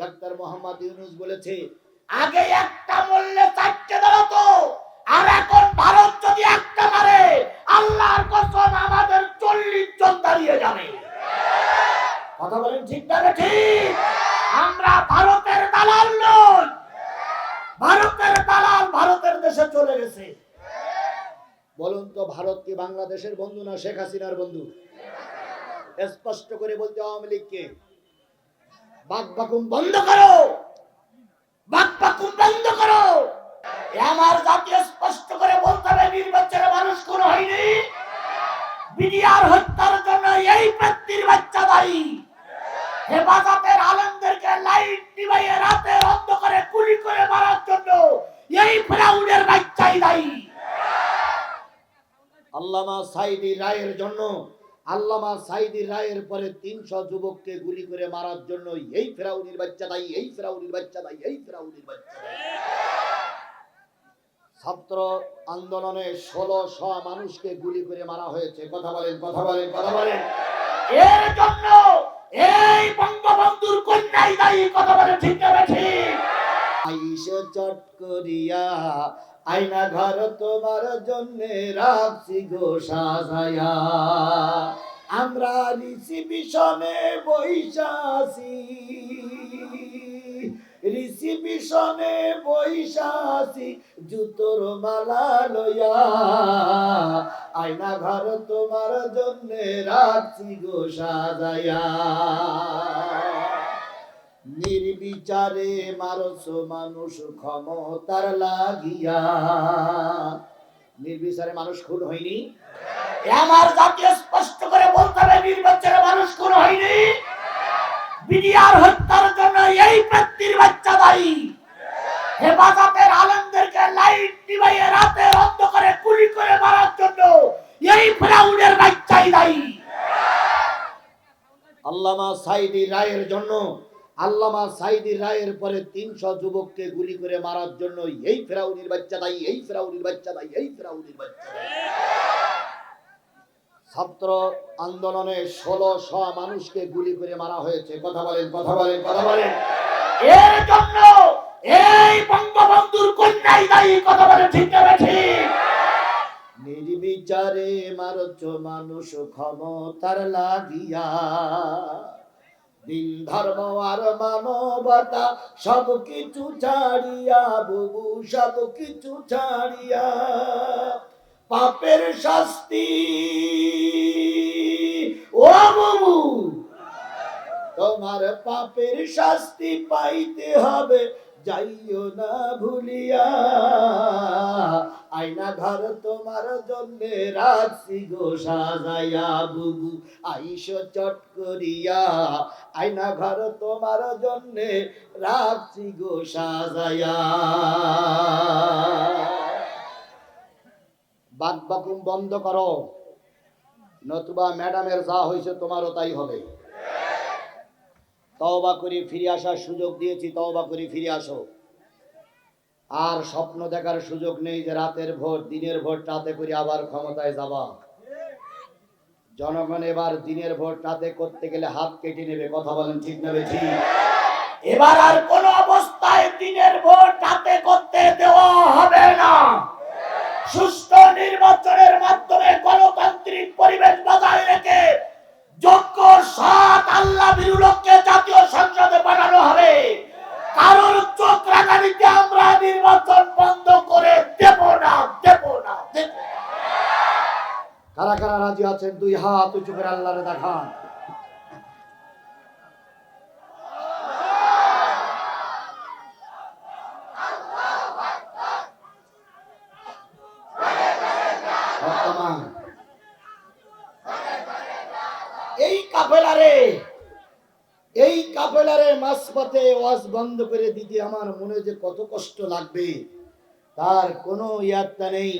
Doctor Mohammad Yunus বলেছে, আগে একটা মূল্যে চারটে দাঁড়াতো আর এখন ভারত যদি একটা মারে, আল্লাহর কসম আমাদের চল্লিশ জন দাঁড়িয়ে যাবে। কথা বলেন ঠিক না ঠিক? আমরা ভারতের দালাল নই। ভারতের দালাল ভারতের দেশে চলে গেছে। বলুন তো ভারত কি বাংলাদেশের বন্ধু না শেখ হাসিনার বন্ধু? স্পষ্ট করে বলতে আওয়ামী লীগকে। বাক বাকুম বন্ধ করো। বাক বাকুম বন্ধ করো। আমার জাতীয় স্পষ্ট করে বলতে হবে, নির্বাচনে মানুষ কোন হয়নি। বিডিআর হত্যার জন্য এই ব্যক্তির বাচ্চা দায়ী। হেফাজতের আলমদেরকে লাইট নিবাইয়ে রাতে অন্ধকারে গুলি করে মারার জন্য এই ফেরাউনের বাচ্চাই দায়ী। আল্লামা সাইদি রায়ের জন্য আল্লামা সাইদি রায়ের পরে তিনশো যুবককে গুলি করে মারার জন্য এই ফেরাউনির বাচ্চা দায়ী, এই ফেরাউনির বাচ্চা দায়ী, এই ফেরাউনির বাচ্চা ছাত্র আন্দোলনে ষোলশ মানুষকে গুলি করে মারা হয়েছে। কথা বলেন কথা বলেন কথা বলেন। এর জন্য এই বঙ্গবন্ধুর কন্যাই দায়ী, কথা বলে ঠিক ঠিক আইসে চট করিয়া আয়না ঘর তোমার জন্য রাখছি গো সাজায়া। আমরা রিসিবিশনে বৈশাসি রিসিবিশনে বৈশাসি জুতোর মালা লয়া আয়না ঘর তোমার জন্য রাখছি গো সাজায়া। নির্বিচারে মারস মানুষ ক্ষমতার লাগিয়া। নির্বিচারে মানুষ খুন হয়নি? আমার জাতীয় স্পষ্ট করে বলতে হবে নির্বাচনে মানুষ খুন হয়নি। বিডিআর হত্যার জন্য এই ব্যক্তির বাচ্চা দায়ী। হেফাজতের আলমদেরকে লাইট নিবাইয়ে রাতে অন্ধকারে গুলি করে মারার জন্য এই ফেরাউনের বাচ্চাই দায়ী। আল্লামা সাইদি রায়ের জন্য আল্লামা সাইদি রায়ের পরে তিনশো যুবককে গুলি করে মারার জন্য এই ফেরাউনির বাচ্চা দায়ী, এই ফেরাউনির বাচ্চা দায়ী, এই ফেরাউনির বাচ্চা ছাত্র আন্দোলনে ষোলোশো মানুষকে গুলি করে মারা হয়েছে। কথা বলেন কথা বলেন কথা বলেন। এর জন্য এই বঙ্গবন্ধুর কন্যাই দায়ী, কথা বলে ঠিক ঠিক? নির্বিচারে মারচ মানুষ ক্ষমতার লাগিয়া। দিন ধর্ম আর মানবতা সব কিছু ছাড়িয়া, বুবু সব কিছু ছাড়িয়া। পাপের শাস্তি। ও বাবু, তোমার পাপের শাস্তি পাইতে হবে, যাইও না ভুলিয়া। আয়না ঘর তোমার জন্য রাখছি গো সাজাইয়া বুবু। আইস চট করিয়া আয়না ঘর তোমার জন্য রাখছি গো সাজাইয়া বাদ বাকুম বন্ধ করো। নতুবা ম্যাডামের যা হয়েছে তোমারও তাই হবে। তওবা করে ফিরে আসার সুযোগ দিয়েছি, তওবা করে ফিরে আসো। আর স্বপ্ন দেখার সুযোগ নেই যে রাতের ভোট দিনের ভোট রাতে করে আবার ক্ষমতায় যাবা। জনগণ এবার দিনের ভোট রাতে করতে গেলে হাত কেটে নেবে, কথা বলেন ঠিক নেবে ঠিক এবার আর কোন অবস্থায় দিনের ভোট রাতে করতে দেওয়া হবে না। সুষ্ঠু নির্বাচনের মাধ্যমে গণতান্ত্রিক পরিবেশ বজায় রেখে যোগ্য আছেন, দুই হাত উঁচু করে আল্লাহরে দেখান। এই এই বন্ধ করে দিতে আমার মনে যে কত কষ্ট লাগবে। তার কোনো ইয়াত্তা নেই।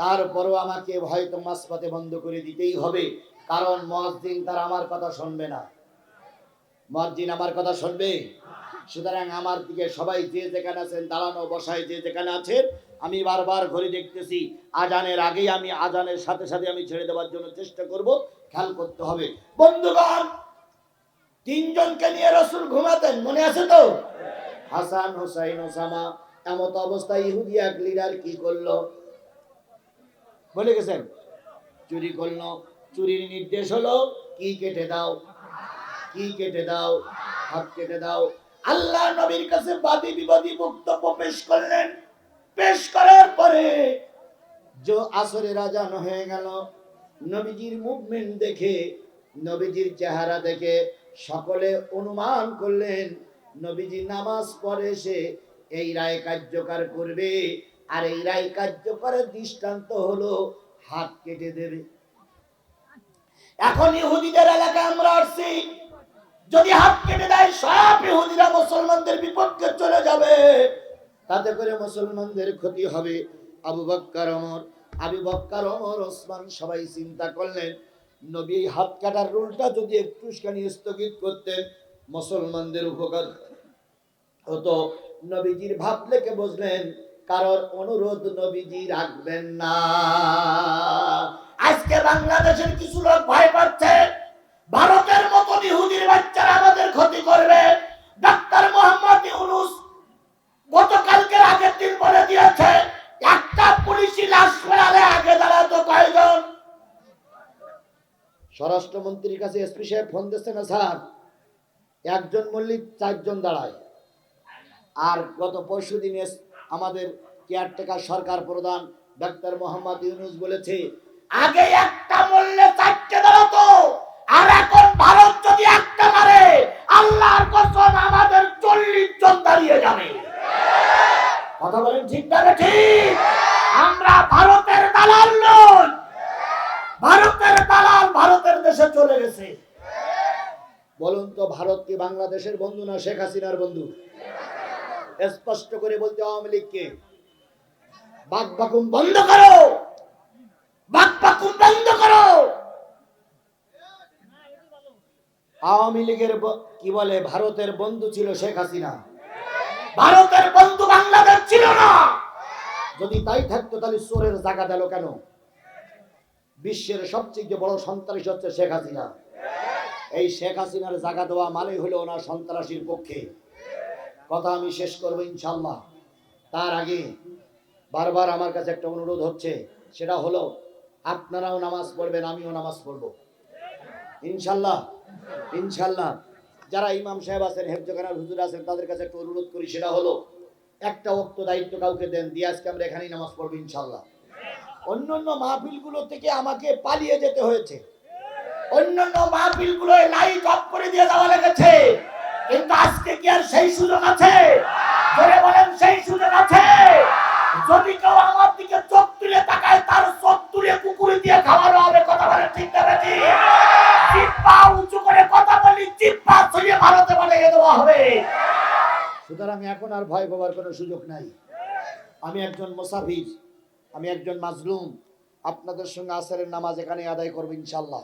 তারপরও আমাকে হয়তো মাঝপথে বন্ধ করে দিতেই হবে, কারণ মসজিদ তার আমার কথা শুনবে না। মসজিদ আমার কথা শুনবে? সুতরাং আমার দিকে সবাই যে যেখানে আছেন, দাঁড়ানো, বসায় যে যেখানে আছেন, আমি বারবার ঘড়ি দেখতেছি, আজানের আগেই আমি আজানের সাথে সাথে আমি ছেড়ে দেওয়ার জন্য চেষ্টা করব, খেয়াল করতে হবে। বন্ধুগণ, তিনজনকে নিয়ে রসুল ঘুমাতেন, মনে আছে তো? হাসান, হোসাইন, ওসামা, এমত অবস্থায় ইহুদি এক লিডার কি করল? বলে গেছেন, চুরি করল, চুরির নির্দেশ হলো, কি কেটে দাও, কি কেটে দাও, হাত কেটে দাও। আল্লাহ নবীর কাছে বাদী বিবাদী বক্তব্য পেশ করলেন। পেশ করার পরে যে আসরে রাজান হয়ে গেল, নবীজির মুভমেন্ট দেখে, নবীজির চেহারা দেখে সকলে অনুমান করলেন, নবীজি নামাজ পড়ে সে এই রায় কার্যকর করবে আর এই রায় কার্যকরের দৃষ্টান্ত হলো, হাত কেটে দেবে। এখন ইহুদিদের এলাকায় আমরা আসছি। যদি হাত কেটে দেয়, সব ইহুদিরা মুসলমানদের বিপক্ষে চলে যাবে। তাতে করে মুসলমানদের ক্ষতি হবে। আবু বক্কার অমর আবু বক্কার অমর ওসমান সবাই চিন্তা করলেন, নবী হাত কাটার রুলটা যদি একটুখানি স্থগিত করতেন, মুসলমানদের উপকার হতো। নবীজির ভাব লেকে বুঝলেন কারোর অনুরোধ নবীজি রাখবেন না। আজকে বাংলাদেশের কিছু লোক ভয় পাচ্ছে। ভারতের মতো ইহুদির বাচ্চারা আমাদের ক্ষতি করবে। ডাক্তার মোহাম্মদ ইউনুস গতকালকে আগের দিন বলে দিয়েছে, একটা পুলিশি লাশ ফেরালে আগে দাঁড়াতো কয়জন? স্বরাষ্ট্রমন্ত্রীর কাছে এসপি সাহেব ফোন দিচ্ছে না, স্যার। একজন মল্লিক, চারজন দাঁড়ায়। আর গত পরশু দিনে আমাদের কেয়ারটেকার সরকার প্রধান ডাক্তার মোহাম্মদ ইউনুস বলেছে, আগে একটা মূল্যে চারটে দাঁড়াতো আর এখন ভারত যদি একটা মারে, আল্লাহর কসম আমাদের চল্লিশ জন দাঁড়িয়ে যাবে। কথা বলেন ঠিক না ঠিক? আমরা ভারতের দালাল নই। ভারতের দালাল ভারতের দেশে চলে গেছে। বলুন তো ভারত কি বাংলাদেশের বন্ধু না শেখ হাসিনার বন্ধু? স্পষ্ট করে বলতে আওয়ামী লীগকে, বাক বাকুম বন্ধ করো! বাক বাকুম বন্ধ করো! আওয়ামী লীগের কি বলে, ভারতের বন্ধু ছিল শেখ হাসিনা। ভারতের বন্ধু বাংলাদেশ ছিল না! যদি তাই থাকতো, তাহলে চোরের জায়গা দিল কেন? বিশ্বের সবচেয়ে বড় সন্ত্রাসী হচ্ছে শেখ হাসিনা। এই শেখ হাসিনার জায়গা দেওয়া মানে হলো ওনার সন্ত্রাসীর পক্ষে। কথা আমি শেষ করব ইনশাল্লাহ তার আগে বারবার আমার কাছে একটা অনুরোধ হচ্ছে, সেটা হলো আপনারাও নামাজ পড়বেন, আমিও নামাজ পড়ব। ইনশাল্লাহ ইনশাল্লাহ যারা ইমাম সাহেব আছেন, হেফজখানার হুজুর আছেন, তাদের কাছে একটা অনুরোধ করি, সেটা হলো একটা অক্ত দায়িত্ব কাউকে দেন, দিয়ে আজকে আমরা এখানেই নামাজ পড়ব ইনশাল্লাহ অন্যান্য মাহফিলগুলো থেকে আমাকে পালিয়ে যেতে হয়েছে। অন্যান্য মাহফিলগুলো লাইট অফ করে দিয়ে দেওয়া লেগেছে। কিন্তু আজকে কি আর সেই সুযোগ আছে? ধরে বলেন সেই সুযোগ আছে। যদি কেউ আমার দিকে চোখ তুলে তাকায়, তার চোখ তুলে কুকুরে দিয়ে খাওয়ানো হবে, কথা বলে ঠিক না, বেটি? জিব্বা উঁচু করে কথা বলি জিব্বা ছড়িয়ে ভারতে পাঠিয়ে দেওয়া হবে। সুতরাং এখন আর ভয় পাওয়ার কোনো সুযোগ নাই। আমি একজন মুসাফির, আমি একজন মাজলুম। আপনাদের সঙ্গে আসরের নামাজ এখানে আদায় করব ইনশাল্লাহ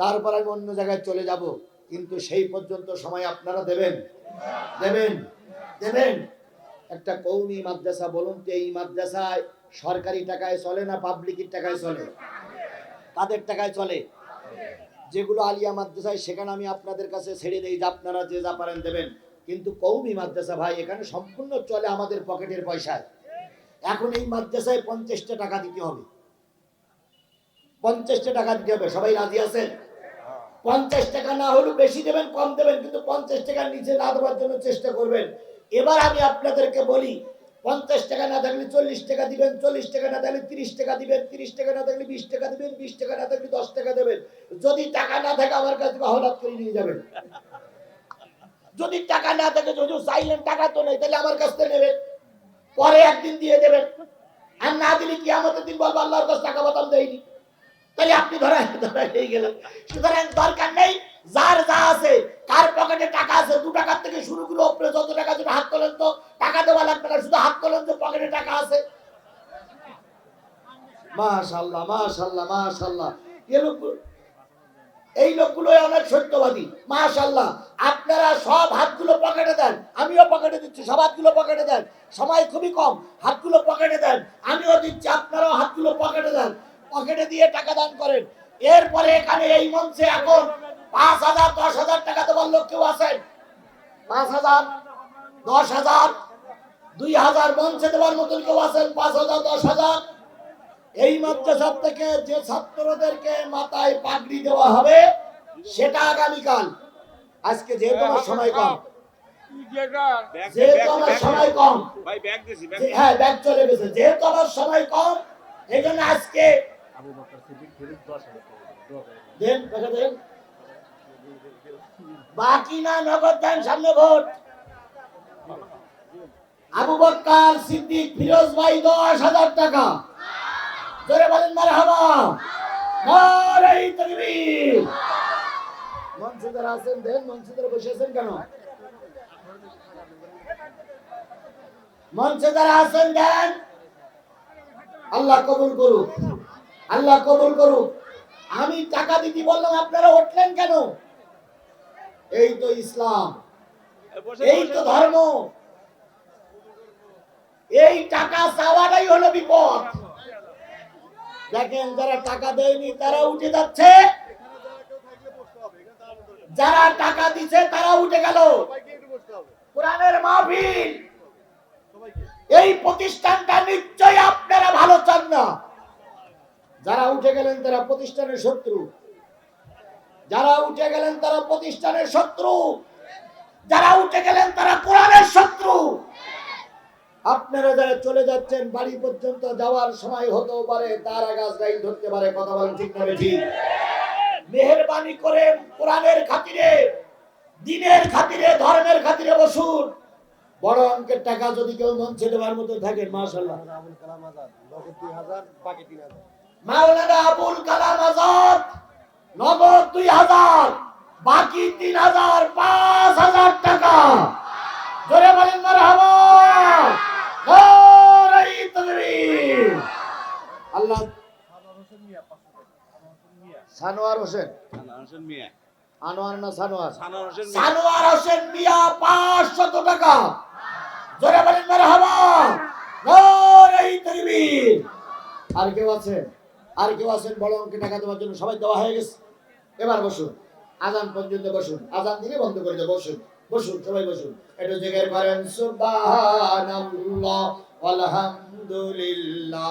তারপর আমি অন্য জায়গায় চলে যাব। কিন্তু সেই পর্যন্ত সময় আপনারা দেবেন। দেবেন। দেবেন। একটা কৌমি মাদ্রাসা বলুন তো, এই মাদ্রাসায় সরকারি টাকায় চলে না পাবলিকের টাকায় চলে? কাদের টাকায় চলে? যেগুলো আলিয়া মাদ্রাসায়, সেখানে আমি আপনাদের কাছে ছেড়ে দিই, যে আপনারা যে যা পারেন দেবেন। কিন্তু কৌমি মাদ্রাসা ভাই, এখানে সম্পূর্ণ চলে আমাদের পকেটের পয়সায়। এখন এই মাদ্রাসায় পঞ্চাশটা টাকা দিতে হবে। পঞ্চাশটা টাকা দিতে হবে। সবাই রাজি আছেন? পঞ্চাশ টাকা না হলেও বেশি দেবেন, কম দেবেন, কিন্তু পঞ্চাশ টাকার নিচে না দেওয়ার জন্য চেষ্টা করবেন। এবার আমি আপনাদেরকে বলি, পঞ্চাশ টাকা না থাকলে চল্লিশ টাকা দিবেন, চল্লিশ টাকা না থাকলে তিরিশ টাকা দিবেন, তিরিশ টাকা না থাকলে বিশ টাকা দিবেন, বিশ টাকা না থাকলে দশ টাকা দেবেন। যদি টাকা না থাকে, আমার কাছে হঠাৎ করে নিয়ে যাবেন। যদি টাকা না থাকে, যদি চাইলেন টাকা তো নেই, তাহলে আমার কাছ থেকে নেবেন। পরে একদিন দিয়ে দেবেন। আর না দিলে কি আমাদের দিন বলব, আল্লাহর কাছে টাকা বাতাম দেয়নি। তাহলে আপনি ধরা ধরা হয়ে গেলেন। সুতরাং দরকার নেই, যার যা আছে কার পকেটে টাকা আছে, দু টাকার থেকে শুরু করে উপরে যত টাকা আছে, হাত তোলেন তো, টাকা দেওয়া লাগবে না, শুধু হাত তোলেন তো পকেটে টাকা আছে। মাশাল্লাহ মাশাল্লাহ এই মাশাল্লাহ আপনারা সব হাতগুলো পকেটে দেন, আমিও পকেটে দিচ্ছি, সব হাতগুলো পকেটে দেন। খুবই কম, হাতগুলো পকেটে দেন, আমিও দিচ্ছি, আপনারাও হাতগুলো পকেটে দেন। পকেটে দিয়ে টাকা দান করেন। এরপরে এখানে এই মঞ্চে এখন পাঁচ হাজার দশ হাজার টাকা দেওয়ার লোক কেউ আছেন? পাঁচ হাজার দশ হাজার দুই হাজার মঞ্চে দেওয়ার মতন কেউ আছেন? পাঁচ হাজার দশ হাজার। এই মাদ্রাসা থেকে যে ছাত্রদেরকে মাথায় পাগড়ি দেওয়া হবে সেটা আগামীকাল। আজকে যেহেতু আমার সময় কম। যেহেতু আমার সময় কম। হ্যাঁ ব্যাগ চলে গেছে। যেহেতু আমার সময় কম এই জন্য আজকে দেন টাকা দেন বাকি না, নগদ দেন, সামনে ভোট। আবু সিদ্দিক ফিরোজ ভাই দশ হাজার টাকা। জোরে বলেন মার আছেন, দেন বসে আছেন কেন? মঞ্চে আছেন, দেন। আল্লাহ কবুল করুক। আল্লাহ কবুল করুক। আমি টাকা দিতে বললাম আপনারা উঠলেন কেন? এই তো ইসলাম। এই তো ধর্ম। এই টাকা চাওয়াটাই হলো বিপদ। দেখেন যারা টাকা দেয়নি তারা উঠে যাচ্ছে। যারা টাকা দিছে তারা উঠে গেল। কোরআনের মাহফিল। এই প্রতিষ্ঠানটা নিশ্চয়ই আপনারা ভালো চান না। যারা উঠে গেলেন তারা প্রতিষ্ঠানের শত্রু। যারা উঠে গেলেন তারা প্রতিষ্ঠানের শত্রু। যারা উঠে গেলেন তারা কোরআনের শত্রু। আপনারা যারা চলে যাচ্ছেন, বাড়ি পর্যন্ত যাওয়ার সময় হতেও পারে, তারা গাছ লাইন ধরতে পারে, কথা বলেন ঠিক না ঠিক মেহরবানি করে কোরআনের খাতিরে, দিনের খাতিরে, ধর্মের খাতিরে বসুন। বড় অঙ্কের টাকা যদি কেউ মঞ্চে দেওয়ার মতো থাকে মাশাল্লাহ মাওলানা আবুল কালাম আজাদ, নগদ দুই হাজার, বাকি তিন হাজার পাঁচ হাজার টাকা। জোরে বলেন আল্লাহ সানোয়ার হোসেন। না সানোয়ার? টাকা। আর কেউ আছেন? আর কেউ আছেন বড় অঙ্কে টাকা দেওয়ার জন্য সবাই দেওয়া হয়ে গেছে। এবার বসুন, আজান পর্যন্ত বসুন, আজান দিলে বন্ধ করে দেবো, বসুন বসুন, সবাই বসুন। একটু জেগে করেন, সুবহানাল্লাহ, আলহামদুলিল্লাহ